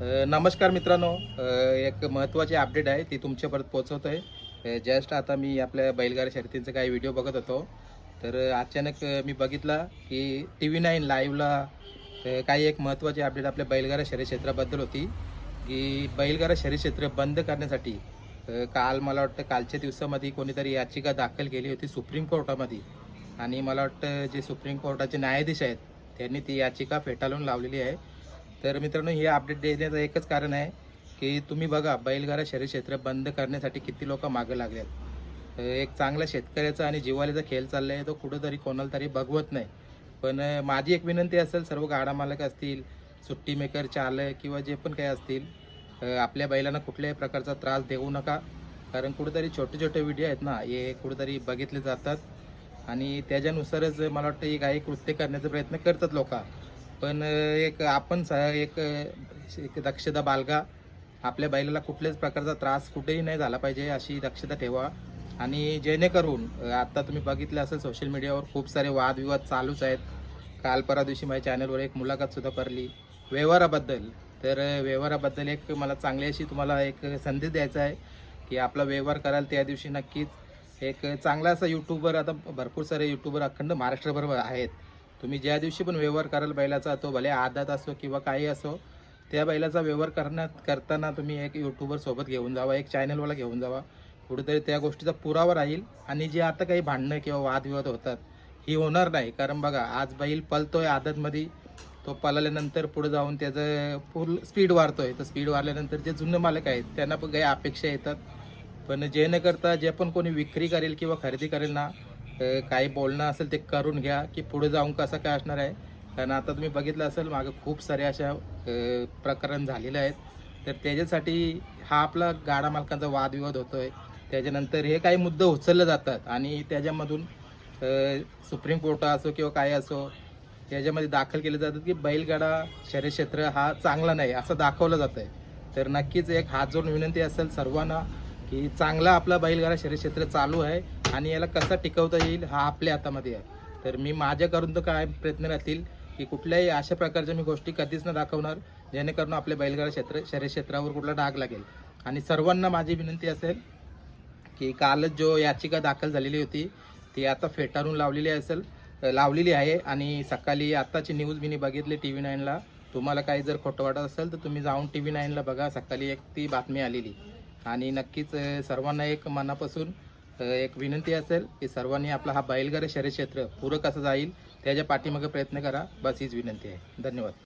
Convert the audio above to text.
नमस्कार मित्रांनो. एक महत्त्वाची अपडेट आहे ती तुमच्यापर्यंत पोचवतो आहे जस्ट आता मी आपल्या बैलगाडी शर्यतींचे काही व्हिडिओ बघत होतो. तर अचानक मी बघितला की टी व्ही नाईन लाईव्हला काही एक महत्त्वाची अपडेट आपल्या बैलगाडा शर्यत क्षेत्राबद्दल होती. की बैलगाडा शर्यत क्षेत्र बंद करण्यासाठी काल मला वाटतं कालच्या दिवसामध्ये कोणीतरी याचिका दाखल केली होती सुप्रीम कोर्टामध्ये. आणि मला वाटतं जे सुप्रीम कोर्टाचे न्यायाधीश आहेत त्यांनी ती याचिका फेटाळून लावलेली आहे. तर मित्रांनो हे अपडेट देण्याचं एकच कारण आहे की तुम्ही बघा बैलगाडा शरीर क्षेत्र बंद करण्यासाठी किती लोक मागं लागलेत एक चांगला शेतकऱ्याचा आणि जिवालीचा खेळ चालला आहे तो कुठंतरी कोणाला तरी बघवत नाही. पण माझी एक विनंती असेल सर्व गाडा मालक असतील सुट्टी मेकर चालक किंवा जे पण काही असतील आपल्या बैलांना कुठल्याही प्रकारचा त्रास देऊ नका. कारण कुठेतरी छोटे छोटे व्हिडिओ आहेत ना हे कुठेतरी बघितले जातात. आणि त्याच्यानुसारच मला वाटतं ही काही कृत्य करण्याचा प्रयत्न करतात लोक. पण एक आपण स एक एक दक्षता बालगा आपल्या बैलाला कुठल्याच प्रकारचा त्रास कुठेही नाही झाला पाहिजे अशी दक्षता ठेवा. आणि जेणेकरून आत्ता तुम्ही बघितलं असेल सोशल मीडियावर खूप सारे वादविवाद चालूच आहेत. काल परा दिवशी माझ्या चॅनलवर एक मुलाखतसुद्धा करली व्यवहाराबद्दल. तर व्यवहाराबद्दल एक मला चांगली अशी तुम्हाला एक संधी द्यायचा आहे की आपला व्यवहार कराल त्या दिवशी नक्कीच. एक चांगला असा यूट्यूबर आता भरपूर सारे यूट्यूबर अखंड महाराष्ट्रभर आहेत. तुम्ही ज्या दिवशी पण व्यवहार कराल बैलाचा तो भले आदात असो किंवा काही असो त्या बैलाचा व्यवहार करण्यात करताना तुम्ही एक यूट्यूबर सोबत घेऊन जावा एक चॅनलवाला घेऊन जावा. कुठेतरी त्या गोष्टीचा पुरावा राहील आणि जे आता काही भांडणं किंवा वादविवाद होतात ही होणार नाही. कारण बघा आज बैल पलतोय आदतमध्ये तो पळाल्यानंतर पुढे जाऊन त्याचं फुल स्पीड वाढतोय. तर स्पीड वाढल्यानंतर जे जुने मालक आहेत त्यांना पण काही अपेक्षा येतात. पण जे न करता जे पण कोणी विक्री करेल किंवा खरेदी करेल ना काही बोलणं असेल ते करून घ्या की पुढे जाऊन कसं काय असणार आहे. कारण आता तुम्ही बघितलं असेल मागं खूप साऱ्या अशा प्रकरण झालेलं आहेत. तर त्याच्यासाठी हा आपला गाडा मालकांचा वादविवाद होतो आहे त्याच्यानंतर हे काही मुद्दे उचलले जातात आणि त्याच्यामधून सुप्रीम कोर्ट असो किंवा काय असो त्याच्यामध्ये दाखल केले जातात की बैलगाडा शर्यत क्षेत्र हा चांगला नाही असं दाखवलं जातं आहे तर नक्कीच एक हात जोडून विनंती असेल सर्वांना की चांगला आपला बैलगाडा शरीर क्षेत्र चालू आहे. आणि याला कसा टिकवता येईल हा आपल्या हातामध्ये आहे. तर मी माझ्याकडून तर काय प्रयत्न राहतील की कुठल्याही अशा प्रकारच्या मी गोष्टी कधीच न दाखवणार जेणेकरून आपल्या बैलगाडा क्षेत्र शरीर क्षेत्रावर कुठला डाग लागेल. आणि सर्वांना माझी विनंती असेल की कालच जो याचिका दाखल झालेली होती ती आता फेटाळून लावलेली असेल लावलेली आहे. आणि सकाळी आत्ताची न्यूज मी बघितली टी व्ही नाईनला. तुम्हाला काही जर खोटं वाटत असेल तर तुम्ही जाऊन टी व्ही नाईनला बघा. सकाळी एक ती बातमी आलेली. आणि नक्कीच सर्वांना एक मनापासून तर एक विनंती असेल की सर्वांनी आपला हा बैलगाडी शर्यत क्षेत्र पूरक असं जाईल. त्याच्या पाठीमागे प्रयत्न करा. बस हीच विनंती आहे. धन्यवाद.